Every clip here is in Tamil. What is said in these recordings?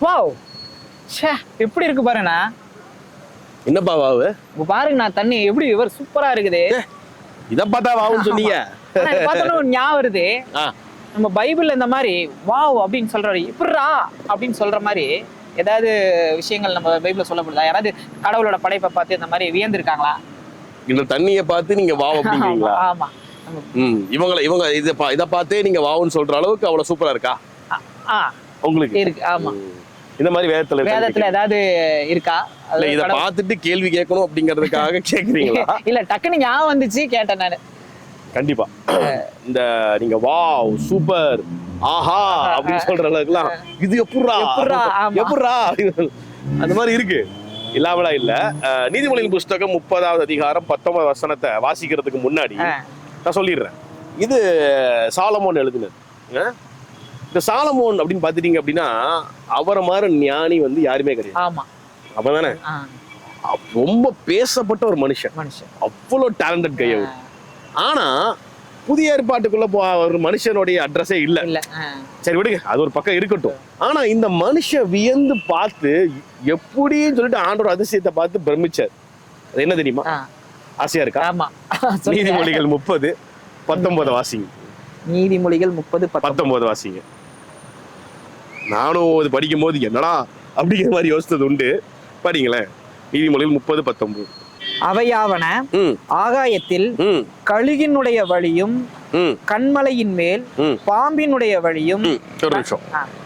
வாவ். ச்சே எப்படி இருக்கு பாருண்ணா? என்னப்பா வாவு? இப்ப பாருங்கண்ணா தண்ணி எப்படி இவர் சூப்பரா இருக்குது. இத பார்த்தா வாவுன்னு சொன்னீங்க. ஆனா இதை பார்த்தோன்னே ஒரு ஞாபகம் வருது. ஆ, நம்ம பைபிள்ல இந்த மாதிரி வாவ் அப்படின்னு சொல்றாரு. எப்படிரா அப்படின்னு சொல்ற மாதிரி ஏதாவது விஷயங்கள் நம்ம பைபிள்ல சொல்லப்படுதா யாராவது கடவுளோட படைப்பை பார்த்து இந்த மாதிரி வியந்திருக்காங்களா? இந்த தண்ணிய பார்த்து நீங்க வாவ் அப்படிங்கிறீங்களா? ஆமா நம்ம- ம் இவங்கள இவங்க இத பா- இத பார்த்தே நீங்க வாவுன்னு சொல்ற அளவுக்கு அவ்வளவு சூப்பரா இருக்கா? ஆ, ஆ. உங்களுக்கு? இருக்கு ஆமா. ம். இந்த மாதிரி வேதத்துல? வேதத்துல ஏதாவது இருக்கா? இல்ல இத பார்த்துட்டு கேள்வி கேட்கணும் அப்படிங்கிறதுக்காக கேக்குறீங்களா? இல்ல டக்குன்னு ஞாபகம் வந்துச்சு கேட்டேன் நானு. கண்டிப்பா. இந்த நீங்க வாவ் சூப்பர் ஆஹா அப்படின்னு சொல்ற அளவுக்குலாம் இது. எப்பட்றா? அப்படின்னு அந்த மாதிரி இருக்கு. இல்லாமலா இல்ல. நீதிமொழியின் புஸ்தகம் முப்பதாவது அதிகாரம் பத்தொன்பது வசனத்தை வாசிக்கிறதுக்கு முன்னாடி நான் சொல்லிடுறேன். இது சாலமோன் எழுதினது? இந்த சாலமோன் அப்படின்னு பாத்துட்டீங்க அப்படின்னா அவரை மாதிரி ஞானி வந்து யாருமே கிடையாது. ஆமா. அப்பதானே ரொம்ப பேசப்பட்ட ஒரு மனுஷன். மனுஷன். அவ்வளோ டேலண்டட் கை அவர். ஆனா புதிய ஏற்பாட்டுக்குள்ள போ ஒரு மனுஷனுடைய அட்ரஸே இல்ல. சரி விடுங்க அது ஒரு பக்கம் இருக்கட்டும். ஆனா இந்த மனுஷன் வியந்து பார்த்து எப்படின்னு சொல்லிட்டு ஆண்டோட அதிசயத்தை பார்த்து பிரமிச்சார். அது என்ன தெரியுமா? ஆசையா இருக்கா? ஆமா. நீதிமொழிகள் முப்பது பத்தொன்பது வாசிங்க. நீதிமொழிகள் முப்பது பத்தொன்பது வாசிங்க. நானும் இது படிக்கும் போது என்னடா அப்படிங்கிற மாதிரி யோசித்தது உண்டு. படிங்களேன் நீதிமொழிகள் முப்பது பத்தொன்பது. அவையாவன ஆகாயத்தில் கழுகினுடைய வழியும் கண்மலையின் மேல் பாம்பினுடைய வழியும் ஒரு நிமிஷம்.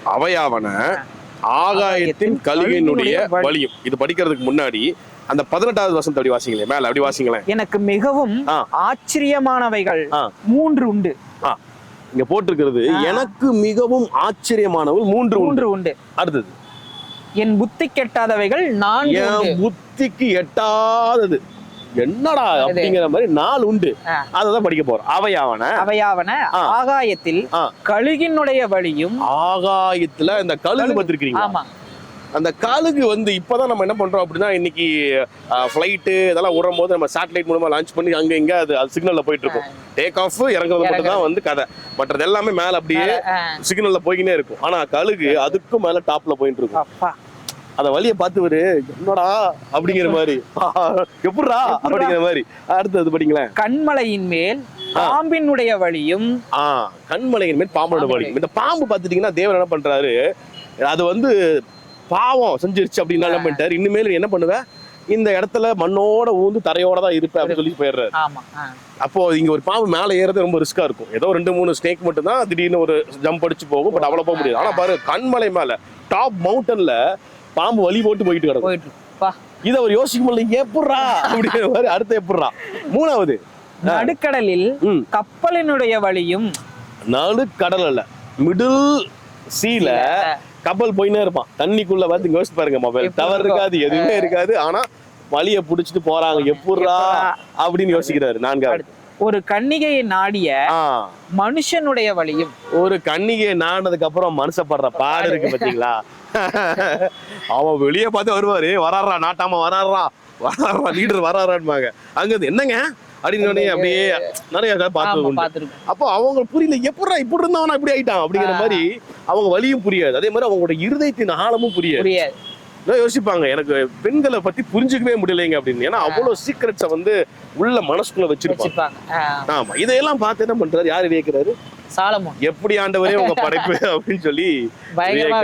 அவையாவன ஆகாயத்தின் கழுகினுடைய வழி. வழியும். இது படிக்கிறதுக்கு முன்னாடி அந்த பதினெட்டாவது வசனத்தை அப்படி வாசிங்களேன். மேல அப்படி வாசிங்களேன். எனக்கு மிகவும். ஆச்சரியமானவைகள். மூன்று உண்டு. இங்க போட்டிருக்கிறது. எனக்கு மிகவும் ஆச்சரியமானவள் மூன்று மூன்று உண்டு. அடுத்தது. என் புத்தி கெட்டாதவைகள் நான்கு என் புத்திக்கு எட்டாதது. என்னடா. அப்படிங்கிற மாதிரி நாலு உண்டு. அததான் படிக்க போறோம். அவையாவன? அவையாவன. ஆகாயத்தில். கழுகினுடைய வழியும் ஆகாயத்துல இந்த கழுகு பார்த்திருக்கீங்க ஆமா. அந்த கழுகு வந்து இப்பதான் நம்ம என்ன பண்றோம் அப்படின்னா இன்னைக்கு ஃபிளைட்டு இதெல்லாம் விடும் போது நம்ம சேட்டலைட் மூலமா லான்ச் பண்ணி அங்க இங்க அது அது சிக்னல்ல போயிட்டு இருக்கும். டேக் ஆஃப் இறங்குறது மட்டும் தான் வந்து கதை. மற்றது எல்லாமே மேல அப்படியே சிக்னல்ல போய்க்கினே இருக்கும். ஆனா கழுகு அதுக்கும் மேல டாப்ல போயிட்டு இருக்கும். அந்த வழியை பார்த்து என்னடா? அப்படிங்கிற மாதிரி. எப்படிடா அப்படிங்கிற மாதிரி. அடுத்தது படிங்களேன். கண்மலையின் மேல் பாம்பினுடைய வழியும் ஆ கண்மலையின் மேல் பாம்போட வழி. இந்த பாம்பு பார்த்துட்டீங்கன்னா தேவன் என்ன பண்றாரு? அது வந்து பாவம் செஞ்சிருச்சு அப்படின்னா என்ன பண்ணிட்டாரு? இனிமேல் என்ன பண்ணுவேன் இந்த இடத்துல மண்ணோட ஊந்து தரையோட தான் இருப்பேன் அப்படின்னு சொல்லி போயிடுறாரு. அப்போ இங்க ஒரு பாம்பு மேலே ஏறது ரொம்ப ரிஸ்கா இருக்கும். ஏதோ ரெண்டு மூணு ஸ்னேக் மட்டும் தான் திடீர்னு ஒரு ஜம்ப் அடிச்சு போகும் பட் அவ்வளவு போக முடியாது. ஆனா பாரு கண்மலை மேல டாப் மவுண்டன்ல பாம்பு வழி போட்டு போயிட்டு கிடக்கும். இதை அவர் யோசிக்க முடியல எப்பட்றா அப்படிங்கிற மாதிரி அடுத்து எப்பட்றா மூணாவது. நடுக்கடலில் கப்பலினுடைய வழியும் நடு கடல் அல்ல மிடில் சீல கப்பல் போயினே இருப்பான். தண்ணிக்குள்ள பார்த்து யோசிச்சு பாருங்க மொபைல் எப்படி டவர்? இருக்காது எதுவுமே இருக்காது. ஆனா வழிய புடிச்சிட்டு போறாங்க. எப்பட்றா? அப்படின்னு யோசிக்கிறாரு. நான்காவது. ஒரு கன்னிகையை நாடிய மனுஷனுடைய வழியும். ஒரு கண்ணிகை நானதுக்கு அப்புறம் மனுஷப்படுற பாடு இருக்கு பாத்தீங்களா? அவன் வெளியே பார்த்து வருவாரு. வராறா நாட்டாம வராறா வராறா லீடர் வராறான்பாங்க அங்க என்னங்க? அப்படின்னு அப்படியே நிறைய பார்த்து அப்போ அவங்க புரியல எப்படா இப்படி இருந்தவனா இப்படி ஆயிட்டான்? அப்படிங்கிற மாதிரி அவங்க வழியும் புரியாது. அதே மாதிரி அவங்களோட இருதயத்தின் ஆழமும் புரியாது. யோசிப்பாங்க. எனக்கு பெண்களை பத்தி புரிஞ்சுக்கவே முடியலைங்க அப்படின்னு. ஏன்னா அவ்வளவு சீக்கிரட்ஸை வந்து உள்ள மனசுக்குள்ள வச்சிருப்பாங்க. ஆமா இதையெல்லாம் பார்த்து என்ன பண்றாரு? யாரு வியக்கிறாரு? சாலமோன். எப்படி ஆண்டவரே உங்க படைப்பு அப்படின்னு சொல்லி பயங்கரமா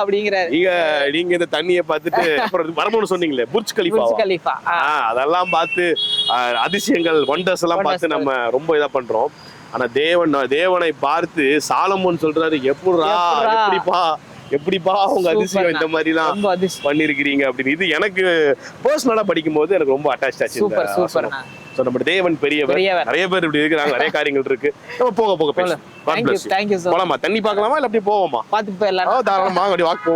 அப்படிங்கிறாரு. நீங்க நீங்க இந்த தண்ணியை பார்த்துட்டு அப்புறம் வரணும்னு சொன்னீங்களே புர்ஜ் கலிஃபா கலீஃபா அதெல்லாம் பார்த்து அதிசயங்கள் ஒண்டர்ஸ் எல்லாம் பார்த்து. நம்ம ரொம்ப இதா பண்றோம். ஆனா தேவன் தேவனை பார்த்து சாலமோன் சொல்றாரு எப்படிரா? எப்படிப்பா? எப்படிப்பா உங்க அதிசயம். இந்த மாதிரிலாம் பண்ணிருக்கிறீங்க அப்படின்னு. இது எனக்கு பர்சனலா படிக்கும் போது எனக்கு ரொம்ப அட்டாச் ஆச்சு சூப்பர் சூப்பர் ஸோ நம்ம தேவன் பெரியவர். நிறைய பேர் இப்படி இருக்கிறாங்க நிறைய காரியங்கள் இருக்கு. நம்ம போக போக பேசலாம். போலாமா? தண்ணி பார்க்கலாமா இல்ல அப்படியே போவோமா? பாத்துட்டு போயிடலாம் தாராளமாக அப்படி வாக்கு